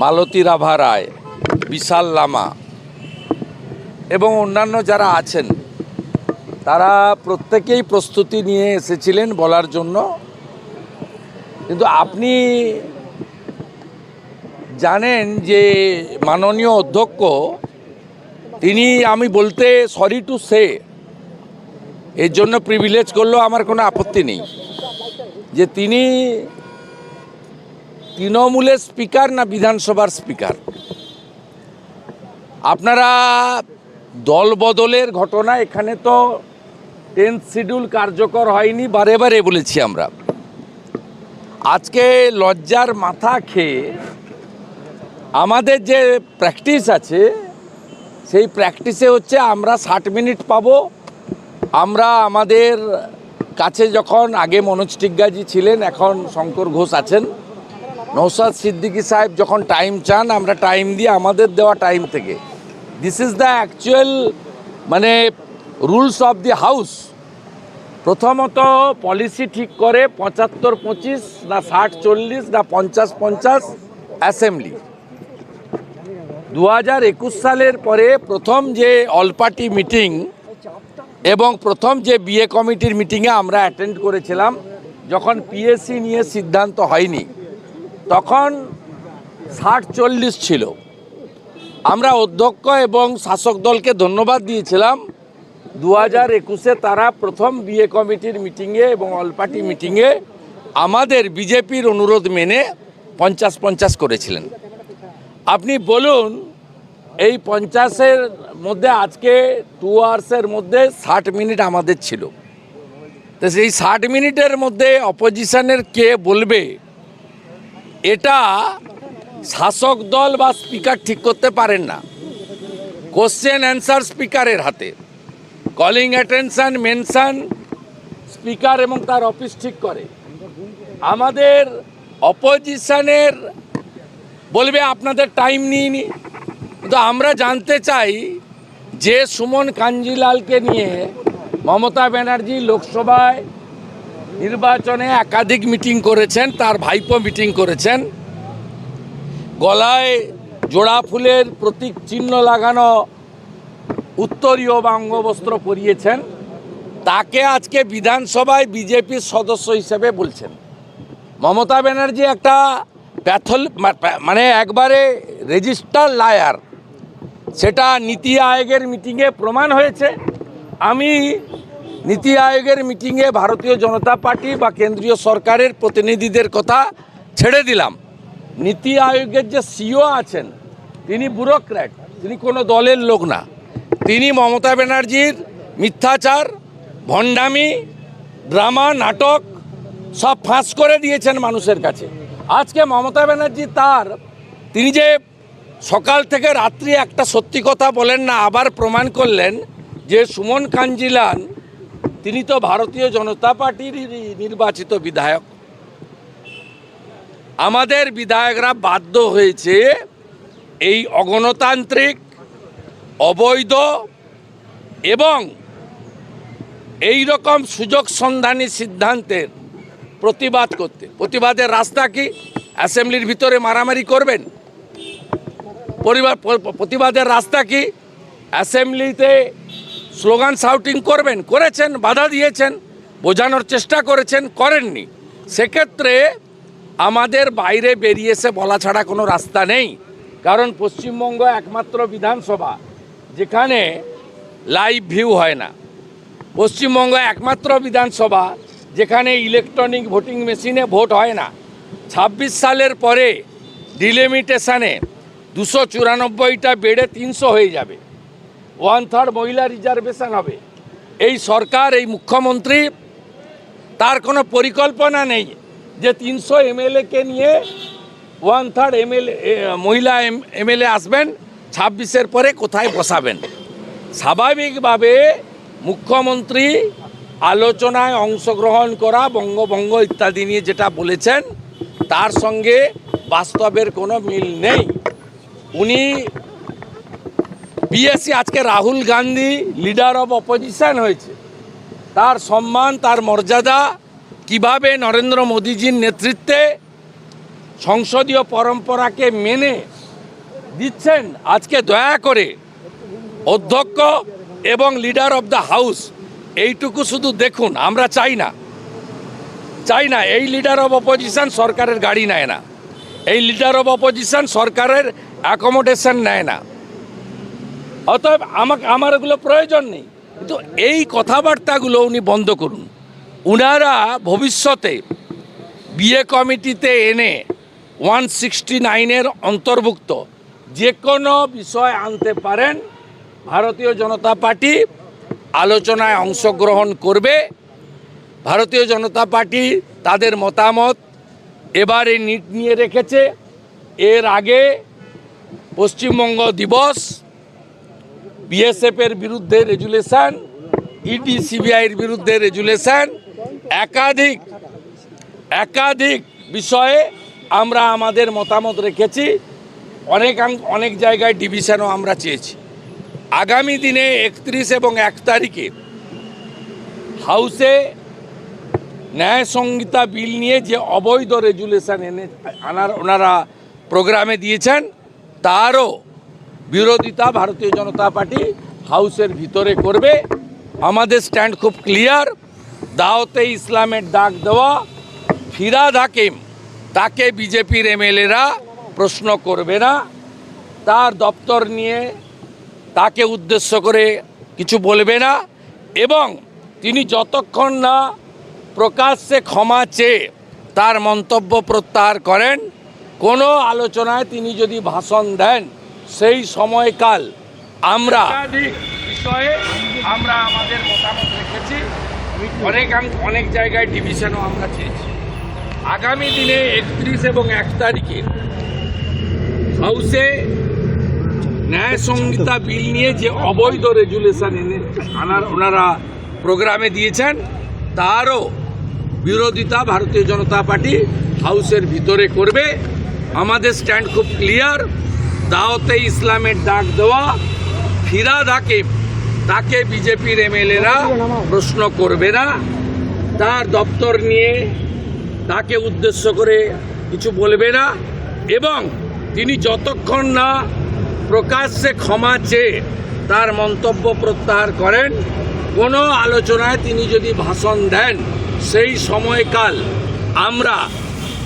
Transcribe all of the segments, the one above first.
মালতী রাভা রায়, বিশাল লামা এবং অন্যান্য যারা আছেন, তারা প্রত্যেকেই প্রস্তুতি নিয়ে এসেছিলেন বলার জন্য। কিন্তু আপনি জানেন যে মাননীয় অধ্যক্ষ, তিনি আমি বলতে সরি টু সে এর জন্য প্রিভিলেজ করলেও আমার কোনো আপত্তি নেই। যে তিনি তৃণমূলের স্পিকার না বিধানসভার স্পিকার? আপনারা দল বদলের ঘটনা এখানে তো টেন্থ শিডিউল কার্যকর হয়নি, বারে বারে বলেছি আমরা। আজকে লজ্জার মাথা খেয়ে আমাদের যে প্র্যাকটিস আছে, সেই প্র্যাকটিসে হচ্ছে আমরা ষাট মিনিট পাবো। আমরা আমাদের কাছে যখন আগে মনোজ টিগ্গাজি ছিলেন, এখন শঙ্কর ঘোষ আছেন নৌসাদ সিদ্দিকী সাহেব যখন টাইম চান, আমরা টাইম দিয়ে আমাদের দেওয়া টাইম থেকে। দিস ইজ দ্য অ্যাকচুয়াল মানে রুলস অফ দি হাউস প্রথমত পলিসি ঠিক করে পঁচাত্তর পঁচিশ না ষাট চল্লিশ না পঞ্চাশ পঞ্চাশ অ্যাসেম্বলি দু হাজার একুশ সালের পরে প্রথম যে অল পার্টি মিটিং এবং প্রথম যে বিএ কমিটির মিটিংয়ে আমরা অ্যাটেন্ড করেছিলাম, যখন পিএসসি নিয়ে সিদ্ধান্ত হয়নি। তখন ষাট চল্লিশ ছিল। আমরা অধ্যক্ষ এবং শাসক দলকে ধন্যবাদ দিয়েছিলাম। দু হাজার একুশে তারা প্রথম বিএ কমিটির মিটিংয়ে এবং অল পার্টি মিটিংয়ে আমাদের বিজেপির অনুরোধ মেনে পঞ্চাশ পঞ্চাশ করেছিলেন। আপনি বলুন, এই পঞ্চাশের মধ্যে আজকে টু আওয়ার্সের মধ্যে ষাট মিনিট আমাদের ছিল। তো সেই ষাট মিনিটের মধ্যে অপোজিশনের কে বলবে? এটা শাসক দল বা স্পিকার ঠিক করতে পারেন না। কোশ্চেন অ্যান্সার স্পিকারের হাতে। কলিং অ্যাটেনশান মেনশন স্পিকার এবং তার অফিস ঠিক করে। আমাদের অপোজিশনের বলবে, আপনাদের টাইম নিইনি। কিন্তু আমরা জানতে চাই যে সুমন কাঞ্জিলালকে নিয়ে মমতা ব্যানার্জি লোকসভায় নির্বাচনে একাধিক মিটিং করেছেন, তার ভাইপো মিটিং করেছেন। গলায় জোড়া ফুলের প্রতীক চিহ্ন লাগানো উত্তরীয় বা অঙ্গবস্ত্র পরিয়েছেন। তাকে আজকে বিধানসভায় বিজেপির সদস্য হিসেবে বলছেন। মমতা ব্যানার্জি একটা প্যাথল মানে একবারে রেজিস্টার লায়ার। সেটা নীতি আয়োগের মিটিংয়ে প্রমাণ হয়েছে। আমি নীতি আয়োগের মিটিংয়ে ভারতীয় জনতা পার্টি বা কেন্দ্রীয় সরকারের প্রতিনিধিদের কথা ছেড়ে দিলাম। নীতি আয়োগের যে সিও আছেন, তিনি ব্যুরোক্র্যাট, তিনি কোনো দলের লোক না। তিনি মমতা ব্যানার্জির মিথ্যাচার, ভণ্ডামি, ড্রামা, নাটক সব ফাঁস করে দিয়েছেন মানুষের কাছে। আজকে মমতা ব্যানার্জি তার, তিনি যে সকাল থেকে রাত্রি একটা সত্যি কথা বলেন না, আবার প্রমাণ করলেন যে সুমন কাঞ্জিলান তিনি তো ভারতীয় জনতা পার্টির নির্বাচিত বিধায়ক। আমাদের বিধায়করা বাধ্য হয়েছে এই অগণতান্ত্রিক, অবৈধ এবং এই রকম সুযোগ সন্ধানী সিদ্ধান্তের প্রতিবাদ করতে। প্রতিবাদের রাস্তা কি? অ্যাসেম্বলির ভিতরে মারামারি করবেন? পরিবার প্রতিবাদের রাস্তা কি? অ্যাসেম্বলিতে স্লোগান শাউটিং করবেন, করেছেন, বাধা দিয়েছেন, বোঝানোর চেষ্টা করেছেন, করেননি। সেক্ষেত্রে আমাদের বাইরে বেরিয়ে এসে বলা ছাড়া কোনো রাস্তা নেই। কারণ পশ্চিমবঙ্গ একমাত্র বিধানসভা, যেখানে লাইভ ভিউ হয় না। পশ্চিমবঙ্গ একমাত্র বিধানসভা, যেখানে ইলেকট্রনিক ভোটিং মেশিনে ভোট হয় না। ছাব্বিশ সালের পরে ডিলিমিটেশনে দুশো চুরানব্বইটা বেড়ে তিনশো হয়ে যাবে। ওয়ান থার্ড মহিলা রিজার্ভেশন হবে। এই সরকার, এই মুখ্যমন্ত্রী, তার কোনো পরিকল্পনা নেই যে তিনশো এমএলএকে নিয়ে ওয়ান থার্ড এমএলএ মহিলা এমএলএ আসবেন, ছাব্বিশের পরে কোথায় বসাবেন? স্বাভাবিকভাবে মুখ্যমন্ত্রী আলোচনায় অংশগ্রহণ করা, বঙ্গভঙ্গ ইত্যাদি নিয়ে যেটা বলেছেন, তার সঙ্গে বাস্তবের কোনো মিল নেই। উনি বিএসসি আজকে Rahul Gandhi leader of opposition হয়েছে। তার সম্মান, তার মর্যাদা, কীভাবে নরেন্দ্র মোদীজির নেতৃত্বে সংসদীয় পরম্পরাকে মেনে দিচ্ছেন আজকে দয়া করে অধ্যক্ষ এবং লিডার অফ দ্য হাউস এইটুকু শুধু দেখুন, আমরা চাই না। চাই না, এই লিডার অফ অপোজিশন সরকারের গাড়ি নেয় না। এই লিডার অফ অপোজিশন সরকারের অ্যাকোমোডেশন নেয় না। অতএব আমাকে আমার এগুলো প্রয়োজন নেই। কিন্তু এই কথাবার্তাগুলো উনি বন্ধ করুন। উনারা ভবিষ্যতে বিয়ে কমিটিতে এনে ওয়ান সিক্সটি নাইনের অন্তর্ভুক্ত যে কোনো বিষয় আনতে পারেন, ভারতীয় জনতা পার্টি আলোচনায় অংশগ্রহণ করবে। ভারতীয় জনতা পার্টি তাদের মতামত এবারে নিট নিয়ে রেখেছে। এর আগে পশ্চিমবঙ্গ দিবস বিএসএফের বিরুদ্ধে রেজুলেশন ইডি সিবিআইয়ের বিরুদ্ধে রেজুলেশন, একাধিক একাধিক বিষয়ে আমরা আমাদের মতামত রেখেছি। অনেক অনেক জায়গায় ডিভিশনও আমরা চেয়েছি। আগামী দিনে একত্রিশ এবং এক তারিখে হাউসে ন্যায় সংহিতা বিল নিয়ে যে অবৈধ রেজুলেশন এনে, আনার, ওনারা প্রোগ্রামে দিয়েছেন, তারও বিরোধিতা ভারতীয় জনতা পার্টি হাউসের ভিতরে করবে। আমাদের স্ট্যান্ড খুব ক্লিয়ার। দাওতে ইসলামের ডাক দেওয়া। ফিরাদ হাকিম, তাকে বিজেপির এমএলএরা প্রশ্ন করবে না। তার দপ্তর নিয়ে তাকে উদ্দেশ্য করে কিছু বলবে না। এবং তিনি যতক্ষণ না প্রকাশ্যে ক্ষমা চেয়ে তার মন্তব্য প্রত্যাহার করেন, কোনো আলোচনায় তিনি যদি ভাষণ দেন সেই সময়কাল আমরা বিষয়ে আমরা আমাদের মতামত রেখেছি। অনেক অনেক জায়গায় ডিভিশনও আমরা চেয়েছি। আগামী দিনে একত্রিশ এবং এক তারিখে হাউসে ন্যায় সংহিতা বিল নিয়ে যে অবৈধ রেজুলেশন এনে আনার, ওনারা প্রোগ্রামে দিয়েছেন, তারও বিরোধিতা ভারতীয় জনতা পার্টি হাউসের ভিতরে করবে। আমাদের স্ট্যান্ড খুব ক্লিয়ার দাওতে ইসলামের ডাক দেওয়া ফিরাদ হাকিম তাকে বিজেপির এমএলএরা প্রশ্ন করবে না। তার দপ্তর নিয়ে তাকে উদ্দেশ্য করে কিছু বলবে না। এবং তিনি যতক্ষণ না প্রকাশ্যে ক্ষমা চেয়ে তার মন্তব্য প্রত্যাহার করেন, কোনো আলোচনায় তিনি যদি ভাষণ দেন, সেই সময়কাল আমরা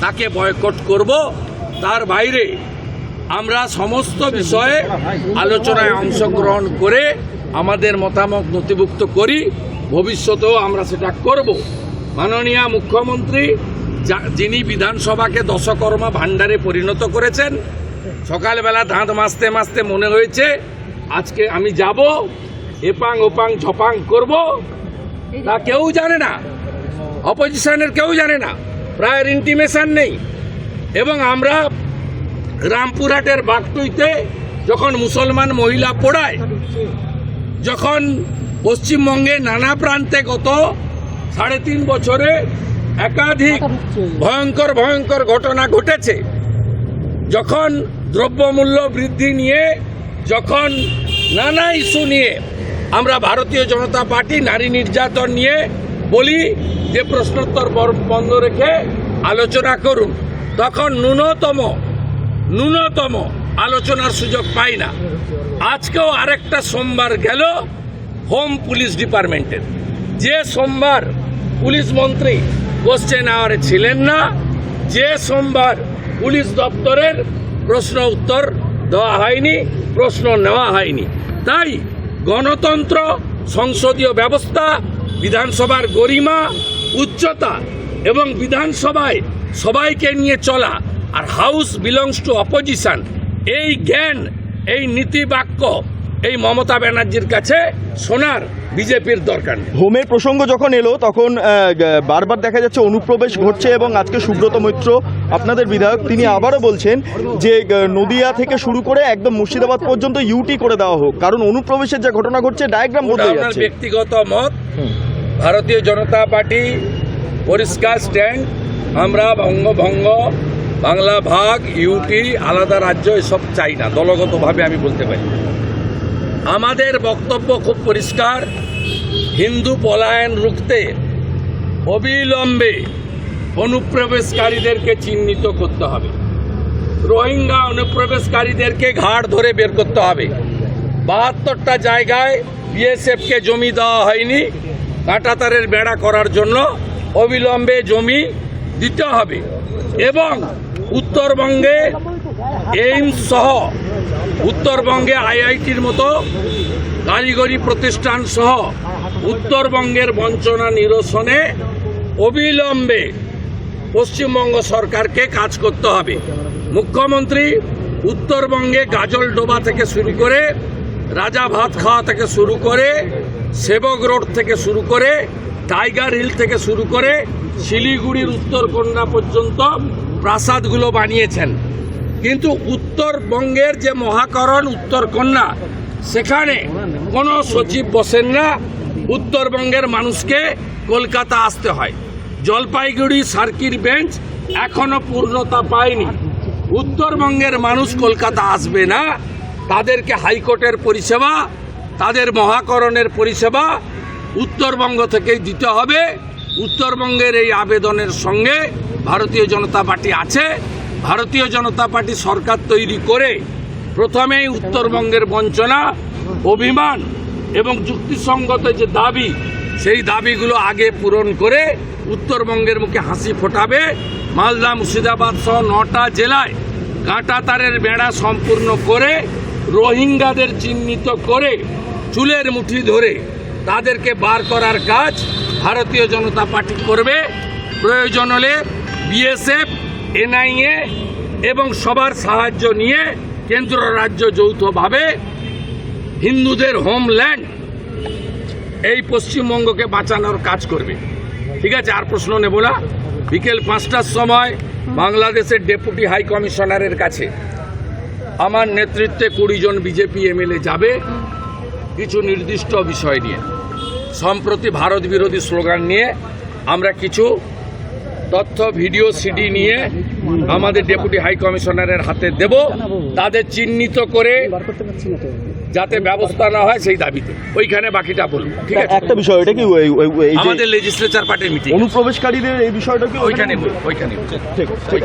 তাকে বয়কট করব। তার বাইরে আমরা সমস্ত বিষয়ে আলোচনায় অংশগ্রহণ করে আমাদের মতামত নথিভুক্ত করি। ভবিষ্যতেও আমরা সেটা করব। মাননীয় মুখ্যমন্ত্রী যিনি বিধানসভাকে দশকর্মা ভাণ্ডারে পরিণত করেছেন, সকালবেলা দাঁত মাজতে মাজতে মনে হয়েছে, আজকে আমি যাব, এপাং ওপাং ঝপাং করব, তা কেউ জানে না। অপোজিশনের কেউ জানে না। প্রায়ের ইন্টিমেশন নেই। এবং আমরা রামপুরহাটের বাগটুইতে যখন মুসলমান মহিলা পড়ায়, যখন পশ্চিমবঙ্গে নানা প্রান্তে গত সাড়ে তিন বছরে একাধিক ভয়ঙ্কর ভয়ঙ্কর ঘটনা ঘটেছে, যখন দ্রব্যমূল্য বৃদ্ধি নিয়ে, যখন নানা ইস্যু নিয়ে আমরা ভারতীয় জনতা পার্টি, নারী নির্যাতন নিয়ে বলি যে প্রশ্নোত্তর বন্ধ রেখে আলোচনা করুন। তখন ন্যূনতম ন্যূনতম আলোচনার সুযোগ পাই না। আজকেও আরেকটা সোমবার গেল হোম পুলিশ ডিপার্টমেন্টের। যে সোমবার পুলিশ মন্ত্রী কোশ্চেন আওয়ারে ছিলেন না, যে সোমবার পুলিশ দপ্তরের প্রশ্ন উত্তর দেওয়া হয়নি, প্রশ্ন নেওয়া হয়নি। তাই গণতন্ত্র, সংসদীয় ব্যবস্থা, বিধানসভার গরিমা, উচ্চতা এবং বিধানসভায় সবাইকে নিয়ে চলা আর হাউস বিলংস টু অপোজিশন। এই জ্ঞান এই নীতি বাক্য এই মমতা ব্যানার্জির কাছে শোনার বিজেপির দরকার নেই। হোমের প্রসঙ্গ যখন এলো তখন বারবার দেখা যাচ্ছে অনুপ্রবেশ ঘটছে এবং আজকে সুব্রত মৈত্র আপনাদের বিধায়ক তিনি আবারও বলছেন যে নদিয়া থেকে শুরু করে একদম মুর্শিদাবাদ পর্যন্ত ইউটি করে দেওয়া হোক। কারণ অনুপ্রবেশের যে ঘটনা ঘটছে ডায়াগ্রাম বদলে আপনার যাচ্ছে। ব্যক্তিগত মত। ভারতীয় জনতা পার্টি পরিষ্কার স্ট্যান্ড আমরা বঙ্গভঙ্গ বাংলা ভাগ ইউটি আলাদা রাজ্য, এসব চাই না। দলগতভাবে আমি বলতে পারি। আমাদের বক্তব্য খুব পরিষ্কার। হিন্দু পলায়ন রুখতে অবিলম্বে অনুপ্রবেশকারীদেরকে চিহ্নিত করতে হবে। রোহিঙ্গা অনুপ্রবেশকারীদেরকে ঘাড় ধরে বের করতে হবে। বাহাত্তরটা জায়গায় বিএসএফকে জমি দেওয়া হয়নি। কাঁটাতারের বেড়া করার জন্য অবিলম্বে জমি দিতে হবে। এবং উত্তরবঙ্গে এইমস সহ উত্তরবঙ্গে আইআইটির মতো কারিগরি প্রতিষ্ঠান সহ উত্তরবঙ্গের বঞ্চনা নিরসনে অবিলম্বে পশ্চিমবঙ্গ সরকারকে কাজ করতে হবে। মুখ্যমন্ত্রী উত্তরবঙ্গে গাজল ডোবা থেকে শুরু করে, রাজা ভাত খাওয়া থেকে শুরু করে, সেবক রোড থেকে শুরু করে, টাইগার হিল থেকে শুরু করে, শিলিগুড়ির উত্তরকন্যা পর্যন্ত প্রাসাদগুলো বানিয়েছেন। কিন্তু উত্তরবঙ্গের যে মহাকরণ উত্তরকন্যা, সেখানে কোনো সচিব বসেন না। উত্তরবঙ্গের মানুষকে কলকাতা আসতে হয়। জলপাইগুড়ি সার্কিট বেঞ্চ এখনও পূর্ণতা পায়নি। উত্তরবঙ্গের মানুষ কলকাতা আসবে না। তাদেরকে হাইকোর্টের পরিষেবা, তাদের মহাকরণের পরিষেবা উত্তরবঙ্গ থেকেই দিতে হবে। উত্তরবঙ্গের এই আবেদনের সঙ্গে ভারতীয় জনতা পার্টি আছে। ভারতীয় জনতা পার্টি সরকার তৈরি করে প্রথমেই উত্তরবঙ্গের বঞ্চনা, অভিমান এবং যুক্তিসঙ্গত যে দাবি, সেই দাবিগুলো আগে পূরণ করে উত্তরবঙ্গের মুখে হাসি ফোটাবে। মালদা, মুর্শিদাবাদ সহ নটা জেলায় কাঁটাতারের বেড়া সম্পূর্ণ করে রোহিঙ্গাদের চিহ্নিত করে চুলের মুঠি ধরে তাদেরকে বার করার কাজ ভারতীয় জনতা পার্টি করবে। প্রয়োজন হলে বিএসএফ, এনআইএ এবং সবার সাহায্য নিয়ে কেন্দ্র রাজ্য যৌথভাবে হিন্দুদের হোমল্যান্ড এই পশ্চিমবঙ্গকে বাঁচানোর কাজ করবে। ঠিক আছে, আর প্রশ্ন নেব না। বিকেল পাঁচটার সময় বাংলাদেশের ডেপুটি হাই কমিশনারের কাছে আমার নেতৃত্বে কুড়ি জন বিজেপি এমএলএ যাবে। কিছু নির্দিষ্ট বিষয় নিয়ে। সম্প্রতি ভারত বিরোধী স্লোগান নিয়ে আমরা কিছু তথ্য ভিডিও সিডি নিয়ে আমাদের ডেপুটি হাই কমিশনারের হাতে দেব। তাদের চিহ্নিত করে যাতে ব্যবস্থা না হয় সেই দাবিতে। ওইখানে বাকিটা বলব ঠিক আছে? একটা বিষয় এটা কি আমাদের লেজিসলেচার পার্টির মিটিং অনুপ্রবেশকারীদের এই বিষয়টা কি ওইখানে ওইখানে ঠিক ঠিক